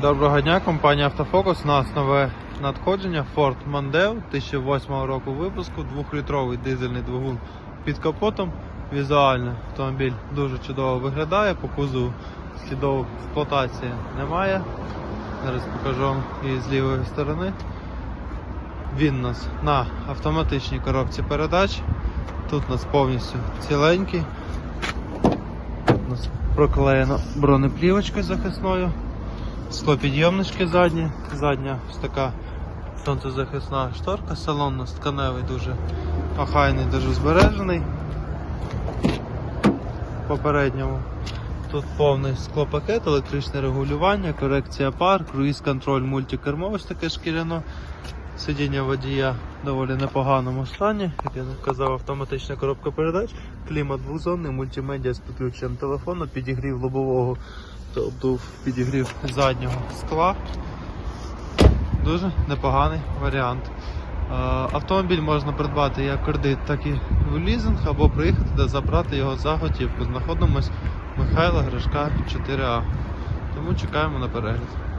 Доброго дня, компанія Автофокус. У нас нове надходження Ford Mondeo 2008 року випуску, 2-літровий дизельний двигун під капотом. Візуально автомобіль дуже чудово виглядає, по кузову слідов експлуатації немає. Зараз покажу вам і з лівої сторони. Він у нас на автоматичній коробці передач. Тут у нас повністю ціленький. У нас проклеєно бронеплівочкою захисною. Склопідйомнички задні, задня ось така сонцезахисна шторка, салон тканевий, дуже охайний, дуже збережений. Попередньому тут повний склопакет, електричне регулювання, корекція пар, круїз-контроль, мультикермо, ось таке шкіряно. Сидіння водія в доволі непоганому стані. Як я казав, автоматична коробка передач, клімат двозонний, мультимедіа з підключенням телефону, підігрів лобового та обдув підігрів заднього скла. Дуже непоганий варіант. Е, Автомобіль можна придбати як кредит, так і в лізинг, або приїхати та забрати його за готівку. Знаходимось Михайла Гришка 4А. Тому чекаємо на перегляд.